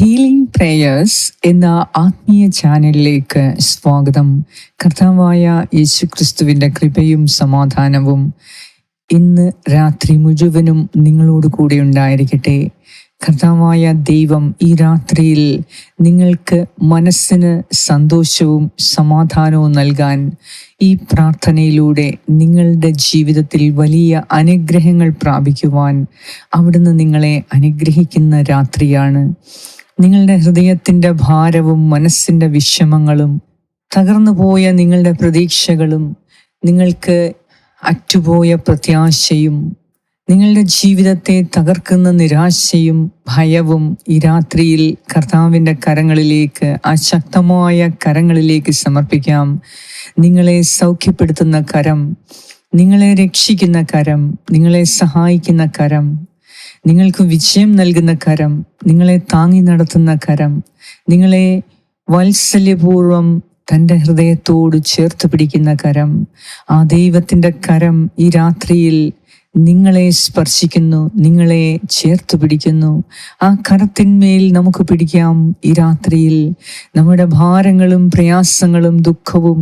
Healing prayers എന്ന ആത്മീയ ചാനലിലേക്ക് സ്വാഗതം. കർത്താവായ യേശു ക്രിസ്തുവിന്റെ കൃപയും സമാധാനവും ഇന്ന് രാത്രി മുഴുവനും നിങ്ങളോട് കൂടെ ഉണ്ടായിരിക്കട്ടെ. കർത്താവായ ദൈവം ഈ രാത്രിയിൽ നിങ്ങൾക്ക് മനസ്സിന് സന്തോഷവും സമാധാനവും നൽകാൻ ഈ പ്രാർത്ഥനയിലൂടെ നിങ്ങളുടെ ജീവിതത്തിൽ വലിയ അനുഗ്രഹങ്ങൾ പ്രാപിക്കുവാൻ അവിടുന്ന് നിങ്ങളെ അനുഗ്രഹിക്കുന്ന രാത്രിയാണ്. നിങ്ങളുടെ ഹൃദയത്തിന്റെ ഭാരവും മനസ്സിന്റെ വിഷമങ്ങളും തകർന്നു പോയ നിങ്ങളുടെ പ്രതീക്ഷകളും നിങ്ങൾക്ക് അറ്റുപോയ പ്രത്യാശയും നിങ്ങളുടെ ജീവിതത്തെ തകർക്കുന്ന നിരാശയും ഭയവും ഈ രാത്രിയിൽ കർത്താവിന്റെ കരങ്ങളിലേക്ക് ആ ശക്തമായ കരങ്ങളിലേക്ക് സമർപ്പിക്കാം. നിങ്ങളെ സൗഖ്യപ്പെടുത്തുന്ന കരം നിങ്ങളെ രക്ഷിക്കുന്ന കരം നിങ്ങളെ സഹായിക്കുന്ന കരം നിങ്ങൾക്ക് വിജയം നൽകുന്ന കരം നിങ്ങളെ താങ്ങി നടത്തുന്ന കരം നിങ്ങളെ വാത്സല്യപൂർവം തന്റെ ഹൃദയത്തോട് ചേർത്ത് പിടിക്കുന്ന കരം. ആ ദൈവത്തിന്റെ കരം ഈ രാത്രിയിൽ നിങ്ങളെ സ്പർശിക്കുന്നു നിങ്ങളെ ചേർത്ത് പിടിക്കുന്നു. ആ കരത്തിന്മേൽ നമുക്ക് പിടിക്കാം ഈ രാത്രിയിൽ. നമ്മുടെ ഭാരങ്ങളും പ്രയാസങ്ങളും ദുഃഖവും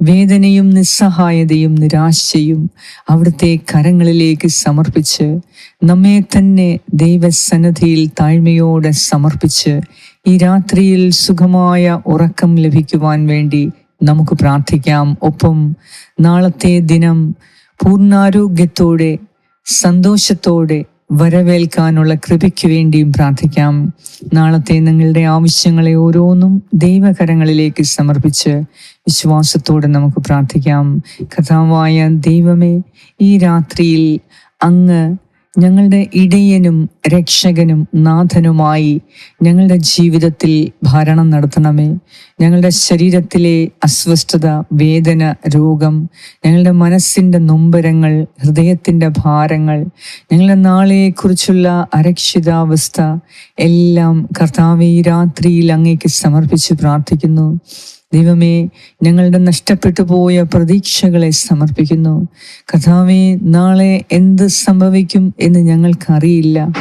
വേദനയും നിസ്സഹായതയും നിരാശയും അവിടുത്തെ കരങ്ങളിലേക്ക് സമർപ്പിച്ച് നമ്മെ തന്നെ ദൈവസന്നദ്ധിയിൽ താഴ്മയോടെ സമർപ്പിച്ച് ഈ രാത്രിയിൽ സുഖമായ ഉറക്കം ലഭിക്കുവാൻ വേണ്ടി നമുക്ക് പ്രാർത്ഥിക്കാം. ഒപ്പം നാളത്തെ ദിനം പൂർണാരോഗ്യത്തോടെ സന്തോഷത്തോടെ വരവേൽക്കാനുള്ള കൃപയ്ക്ക് വേണ്ടിയും പ്രാർത്ഥിക്കാം. നാളത്തെ നിങ്ങളുടെ ആവശ്യങ്ങളെ ഓരോന്നും ദൈവകരങ്ങളിലേക്ക് സമർപ്പിച്ച് വിശ്വാസത്തോടെ നമുക്ക് പ്രാർത്ഥിക്കാം. കഥാവായ ദൈവമേ ഈ രാത്രിയിൽ അങ്ങ് ഞങ്ങളുടെ ഇടയനും രക്ഷകനും നാഥനുമായി ഞങ്ങളുടെ ജീവിതത്തിൽ ഭരണം നടത്തണമേ. ഞങ്ങളുടെ ശരീരത്തിലെ അസ്വസ്ഥത വേദന രോഗം ഞങ്ങളുടെ മനസ്സിന്റെ നൊമ്പരങ്ങൾ ഹൃദയത്തിന്റെ ഭാരങ്ങൾ ഞങ്ങളുടെ നാളെക്കുറിച്ചുള്ള അരക്ഷിതാവസ്ഥ എല്ലാം കർത്താവ് ഈ രാത്രിയിൽ അങ്ങേക്ക് സമർപ്പിച്ച് പ്രാർത്ഥിക്കുന്നു. ദൈവമേ ഞങ്ങളുടെ നഷ്ടപ്പെട്ടു പോയ പ്രതീക്ഷകളെ സമർപ്പിക്കുന്നു. കഥാവേ നാളെ എന്ത് സംഭവിക്കും എന്ന് ഞങ്ങൾക്കറിയില്ല.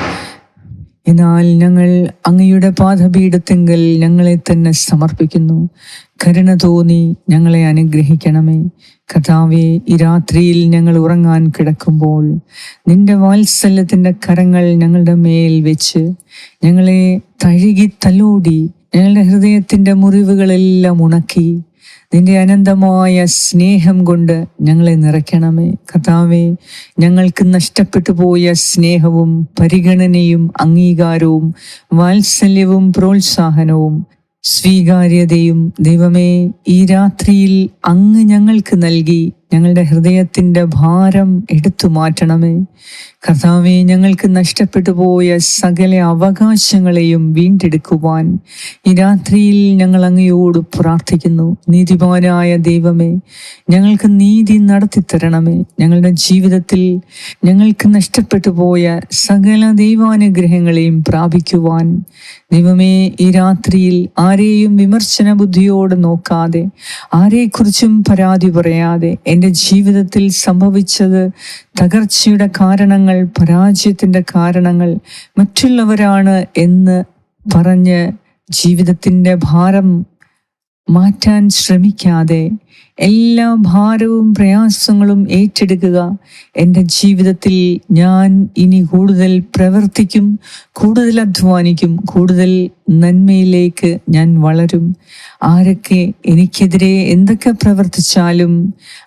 എന്നാൽ ഞങ്ങൾ അങ്ങയുടെ പാദപീഠത്തെങ്കിൽ ഞങ്ങളെ തന്നെ സമർപ്പിക്കുന്നു. കരുണ തോന്നി ഞങ്ങളെ അനുഗ്രഹിക്കണമേ. കഥാവെ ഈ രാത്രിയിൽ ഞങ്ങൾ ഉറങ്ങാൻ കിടക്കുമ്പോൾ നിന്റെ വാത്സല്യത്തിന്റെ കരങ്ങൾ ഞങ്ങളുടെ മേൽ വെച്ച് ഞങ്ങളെ തഴുകി തലോടി ഞങ്ങളുടെ ഹൃദയത്തിന്റെ മുറിവുകളെല്ലാം ഉണക്കി നിന്റെ അനന്തമായ സ്നേഹം കൊണ്ട് ഞങ്ങളെ നിറയ്ക്കണമേ. കഥാവേ ഞങ്ങൾക്ക് നഷ്ടപ്പെട്ടു പോയ സ്നേഹവും പരിഗണനയും അംഗീകാരവും വാത്സല്യവും പ്രോത്സാഹനവും സ്വീകാര്യതയും ദൈവമേ ഈ രാത്രിയിൽ അങ്ങ് ഞങ്ങൾക്ക് നൽകി ഞങ്ങളുടെ ഹൃദയത്തിന്റെ ഭാരം എടുത്തു മാറ്റണമേ. കർത്താവെ ഞങ്ങൾക്ക് നഷ്ടപ്പെട്ടു പോയ സകല അവകാശങ്ങളെയും വീണ്ടെടുക്കുവാൻ ഈ രാത്രിയിൽ ഞങ്ങൾ അങ്ങയോട് പ്രാർത്ഥിക്കുന്നു. നീതിമാനായ ദൈവമേ ഞങ്ങൾക്ക് നീതി നടത്തി തരണമേ ഞങ്ങളുടെ ജീവിതത്തിൽ ഞങ്ങൾക്ക് നഷ്ടപ്പെട്ടു പോയ സകല ദൈവാനുഗ്രഹങ്ങളെയും പ്രാപിക്കുവാൻ ദൈവമേ ഈ രാത്രിയിൽ ആരെയും വിമർശന ബുദ്ധിയോട് നോക്കാതെ ആരെക്കുറിച്ചും പരാതി പറയാതെ എന്റെ ജീവിതത്തിൽ സംഭവിച്ചത് തകർച്ചയുടെ കാരണങ്ങൾ പരാജയത്തിന്റെ കാരണങ്ങൾ മറ്റുള്ളവരാണ് എന്ന് പറഞ്ഞ് ജീവിതത്തിന്റെ ഭാരം മാറ്റാൻ ശ്രമിക്കാതെ എല്ലാ ഭാരവും പ്രയാസങ്ങളും ഏറ്റെടുക്കുക. എന്റെ ജീവിതത്തിൽ ഞാൻ ഇനി കൂടുതൽ പ്രവർത്തിക്കും കൂടുതൽ അധ്വാനിക്കും കൂടുതൽ നന്മയിലേക്ക് ഞാൻ വളരും. ആരൊക്കെ എനിക്കെതിരെ എന്തൊക്കെ പ്രവർത്തിച്ചാലും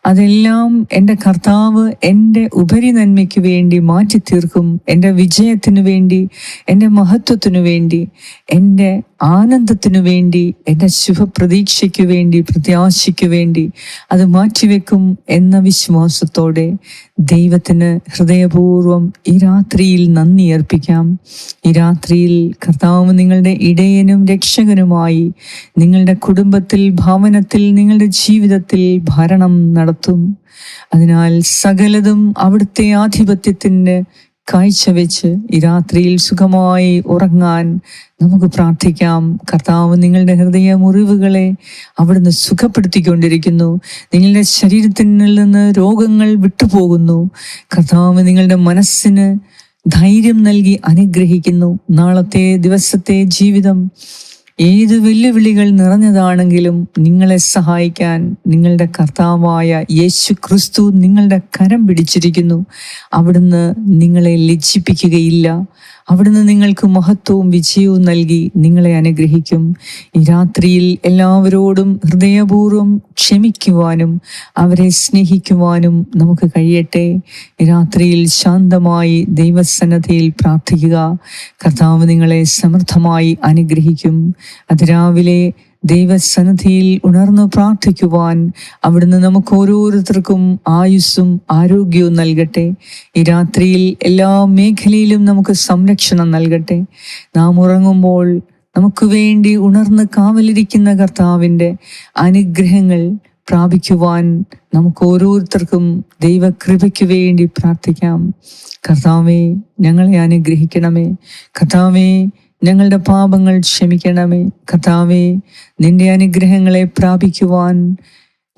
അതെല്ലാം എന്റെ കർത്താവ് എന്റെ ഉപരി നന്മയ്ക്ക് വേണ്ടി മാറ്റി തീർക്കും എന്റെ വിജയത്തിനു വേണ്ടി എന്റെ മഹത്വത്തിനു വേണ്ടി എന്റെ ആനന്ദത്തിനു വേണ്ടി എന്റെ ശുഭപ്രതീക്ഷയ്ക്ക് വേണ്ടി പ്രത്യാശയ്ക്ക് വേണ്ടി അത് മാറ്റിവെക്കും എന്ന വിശ്വാസത്തോടെ ദൈവത്തിന് ഹൃദയപൂർവം ഈ രാത്രിയിൽ നന്ദി അർപ്പിക്കാം. ഈ രാത്രിയിൽ കർത്താവ് നിങ്ങളുടെ ഇടയനും രക്ഷകനുമായി നിങ്ങളുടെ കുടുംബത്തിൽ ഭവനത്തിൽ നിങ്ങളുടെ ജീവിതത്തിൽ ഭരണം നടത്തും. അതിനാൽ സകലതും അവിടുത്തെ ആധിപത്യത്തിന് കാഴ്ചവെച്ച് ഈ രാത്രിയിൽ സുഖമായി ഉറങ്ങാൻ നമുക്ക് പ്രാർത്ഥിക്കാം. കർത്താവ് നിങ്ങളുടെ ഹൃദയ മുറിവുകളെ അവിടുന്ന് സുഖപ്പെടുത്തിക്കൊണ്ടിരിക്കുന്നു. നിങ്ങളുടെ ശരീരത്തിൽ നിന്ന് രോഗങ്ങൾ വിട്ടുപോകുന്നു. കർത്താവ് നിങ്ങളുടെ മനസ്സിന് ധൈര്യം നൽകി അനുഗ്രഹിക്കുന്നു. നാളത്തെ ദിവസത്തെ ജീവിതം ഏത് വെല്ലുവിളികൾ നിറഞ്ഞതാണെങ്കിലും നിങ്ങളെ സഹായിക്കാൻ നിങ്ങളുടെ കർത്താവായ യേശു ക്രിസ്തു നിങ്ങളുടെ കരം പിടിച്ചിരിക്കുന്നു. അവിടുന്ന് നിങ്ങളെ ലജ്ജിപ്പിക്കുകയില്ല. അവിടുന്ന് നിങ്ങൾക്ക് മഹത്വവും വിജയവും നൽകി നിങ്ങളെ അനുഗ്രഹിക്കും. ഈ രാത്രിയിൽ എല്ലാവരോടും ഹൃദയപൂർവം ക്ഷമിക്കുവാനും അവരെ സ്നേഹിക്കുവാനും നമുക്ക് കഴിയട്ടെ. രാത്രിയിൽ ശാന്തമായി ദൈവസന്നദ്ധയിൽ പ്രാർത്ഥിക്കുക. കർത്താവ് നിങ്ങളെ സമൃദ്ധമായി അനുഗ്രഹിക്കും. അതിരാവിലെ ദൈവസന്നിധിയിൽ ഉണർന്നു പ്രാർത്ഥിക്കുവാൻ അവിടുന്ന് നമുക്ക് ഓരോരുത്തർക്കും ആയുസ്സും ആരോഗ്യവും നൽകട്ടെ. ഈ രാത്രിയിൽ എല്ലാ മേഖലയിലും നമുക്ക് സംരക്ഷണം നൽകട്ടെ. നാം ഉറങ്ങുമ്പോൾ നമുക്ക് വേണ്ടി ഉണർന്ന് കാവലിരിക്കുന്ന കർത്താവിന്റെ അനുഗ്രഹങ്ങൾ പ്രാപിക്കുവാൻ നമുക്ക് ഓരോരുത്തർക്കും ദൈവകൃപയ്ക്ക് വേണ്ടി പ്രാർത്ഥിക്കാം. കർത്താവെ ഞങ്ങളെ അനുഗ്രഹിക്കണമേ. കർത്താവെ ഞങ്ങളുടെ പാപങ്ങൾ ക്ഷമിക്കണമേ. കർത്താവെ നിന്റെ അനുഗ്രഹങ്ങളെ പ്രാപിക്കുവാൻ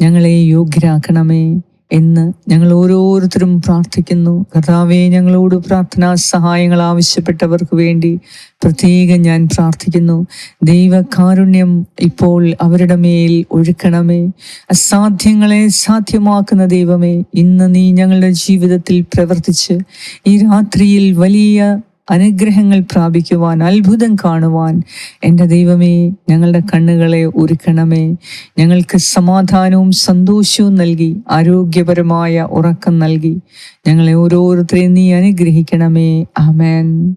ഞങ്ങളെ യോഗ്യരാക്കണമേ എന്ന് ഞങ്ങൾ ഓരോരുത്തരും പ്രാർത്ഥിക്കുന്നു. കർത്താവെ ഞങ്ങളോട് പ്രാർത്ഥനാ സഹായങ്ങൾ ആവശ്യപ്പെട്ടവർക്ക് വേണ്ടി പ്രത്യേകം ഞാൻ പ്രാർത്ഥിക്കുന്നു. ദൈവകാരുണ്യം ഇപ്പോൾ അവരുടെ മേൽ ഒഴുക്കണമേ. അസാധ്യങ്ങളെ സാധ്യമാക്കുന്ന ദൈവമേ ഇന്ന് നീ ഞങ്ങളുടെ ജീവിതത്തിൽ പ്രവർത്തിച്ച് ഈ രാത്രിയിൽ വലിയ അനുഗ്രഹങ്ങൾ പ്രാപിക്കുവാൻ അത്ഭുതം കാണുവാൻ എന്റെ ദൈവമേ ഞങ്ങളുടെ കണ്ണുകളെ ഒരുക്കണമേ. ഞങ്ങൾക്ക് സമാധാനവും സന്തോഷവും നൽകി ആരോഗ്യപരമായ ഉറക്കം നൽകി ഞങ്ങളെ ഓരോരുത്തരെയും നീ അനുഗ്രഹിക്കണമേ. ആമേൻ.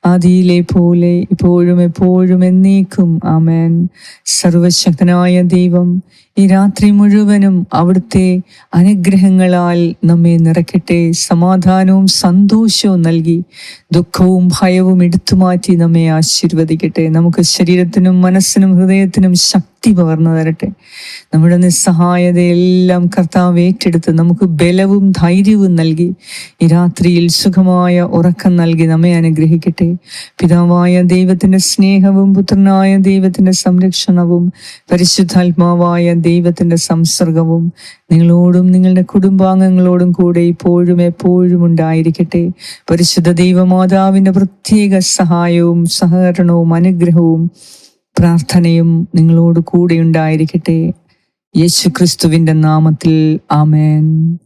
ആദിയിലെ പോലെ ഇപ്പോഴും എപ്പോഴും എന്നേക്കും. ആമേൻ. സർവശക്തനായ ദൈവം ഈ രാത്രി മുഴുവനും അവിടുത്തെ അനുഗ്രഹങ്ങളാൽ നമ്മെ നിറക്കട്ടെ സമാധാനവും സന്തോഷവും നൽകി ദുഃഖവും ഭയവും എടുത്തുമാറ്റി നമ്മെ ആശീർവദിക്കട്ടെ. നമുക്ക് ശരീരത്തിനും മനസ്സിനും ഹൃദയത്തിനും ശക്തി പകർന്നു തരട്ടെ. നമ്മുടെ നിസ്സഹായതയെല്ലാം കർത്താവ് ഏറ്റെടുത്ത് നമുക്ക് ബലവും ധൈര്യവും നൽകി ഈ രാത്രിയിൽ സുഖമായ ഉറക്കം നൽകി നമ്മെ അനുഗ്രഹിക്കട്ടെ. പിതാവായ ദൈവത്തിന്റെ സ്നേഹവും പുത്രനായ ദൈവത്തിന്റെ സംരക്ഷണവും പരിശുദ്ധാത്മാവായ ദൈവത്തിന്റെ സംസർഗവും നിങ്ങളോടും നിങ്ങളുടെ കുടുംബാംഗങ്ങളോടും കൂടെ ഇപ്പോഴും എപ്പോഴും ഉണ്ടായിരിക്കട്ടെ. പരിശുദ്ധ ദൈവമാതാവിന്റെ പ്രത്യേക സഹായവും സഹകരണവും അനുഗ്രഹവും പ്രാർത്ഥനയും നിങ്ങളോട് കൂടെ ഉണ്ടായിരിക്കട്ടെ. യേശു ക്രിസ്തുവിന്റെ നാമത്തിൽ ആമേൻ.